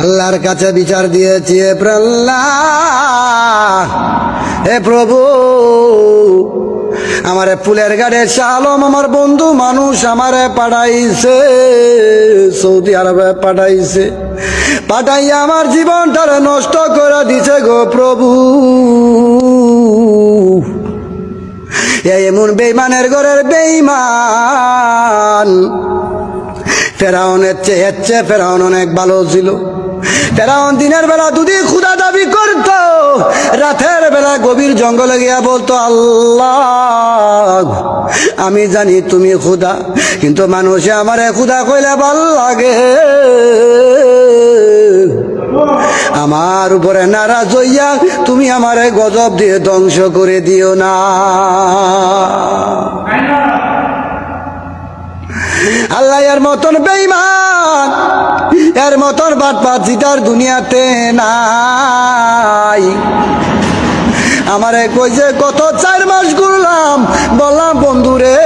আল্লাহর কাছে বিচার দিয়েছি প্রল্লাহ হে প্রভু, আমারে ফুলের গাড়ে শালম আমার বন্ধু মানুষ আমারে পাঠাইছে, সৌদি আরবে পাঠাইছে। পাঠাইয়া আমার জীবনটারে নষ্ট করে দিছে গো প্রভু। এ এমন বেইমানের ঘরের বেইমান। ফেরাউনের চেয়ে ফেরাউন অনেক ভালো ছিল। ফেরাউন দিনের বেলা দুদি ক্ষুদা দাবি করত। রাতের বেলা গভীর জঙ্গলে গিয়া বলতো, আল্লাহ, আমি জানি তুমি ক্ষুদা কিন্তু মানুষে আমারে ক্ষুদা কইলে ভালো লাগে। আমার উপরে নারাজ হইয়া তুমি আমারে গজব দিয়ে ধ্বংস করে দিও না। আল্লাহ এর মতন বেইমান এর মতন বাট পাচিটার দুনিয়াতে নাই। আমারে কইছে কত চার মাস ঘুরলাম, বললাম, বন্ধুরে,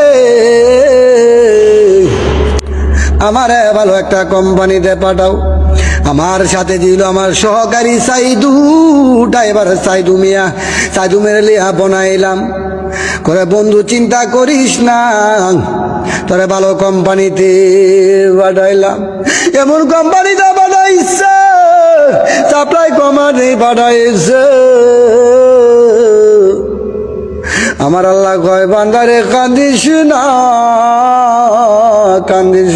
আমারে ভালো একটা কোম্পানিতে পাঠাও। আমার সাথে দিল আমার সহকারী সাইদু ড্রাইভার সাইদু মিয়া, সাইদু মেরে লিয়া বনাইলাম। করে বন্ধু, চিন্তা করিস না। তোরে ভালো কোম্পানিতে পাঠাইলাম। এমন কোম্পানিতে পাঠাইছে সাপ্লাই কোম্পানি পাঠাইছে। আমার আল্লাহ কয়, বান্দারে, কান্দিস না কান্দিস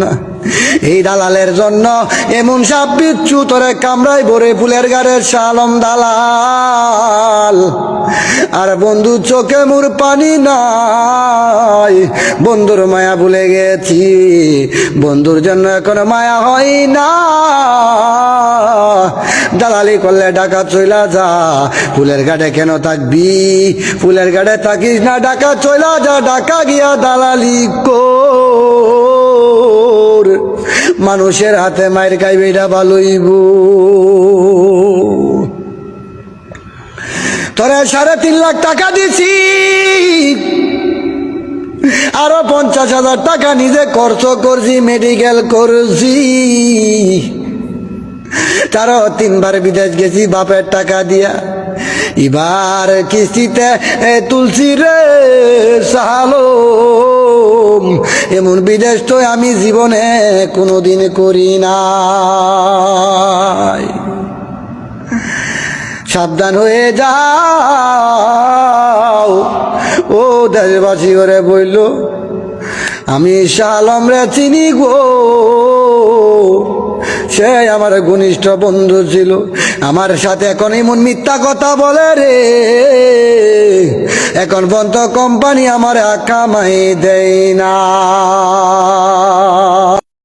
না। এই দালালের জন্য এমন সাপ বিচ্ছু, তোরে কামড়াই ভরে ফুলের গাড়ের শালম দালাল। আর বন্ধু চোখে মুর পানি নাই। বন্ধুর মায়া ভুলে গেছি, বন্ধুর জন্য এখন মায়া হয় না। দালালি করলে ডাকা চইলা যা, ফুলের গাড়ে কেন থাকবি? ফুলের গাড়ে থাকিস না ডাকা, চইলা যা, ডাকা গিয়া দালালি কর। মানুষের হাতে মায়ের খাইবে এটা ভালোইব তোরে সাড়ে তিন লাখ টাকা দিছি। আরও পঞ্চাশ হাজার টাকা নিজে খরচ করছি মেডিকেল করছি। তারও তিনবার বিদেশ গেছি, বাপের টাকা দিয়া। এবার কিস্তিতে এ তুলসি রে সালোম। এমন বিদেশ তো আমি জীবনে কোনোদিন করি নাই। সাবধান হয়ে যাও। ও দেশবাসী করে বইল আমি শালম রে চিনি গো। সে আমার ঘনিষ্ঠ বন্ধু ছিল। আমার সাথে এখন এমন মিথ্যা কথা বলে রে। এখন বন্ধ কোম্পানি আমার কামাই দেয় না।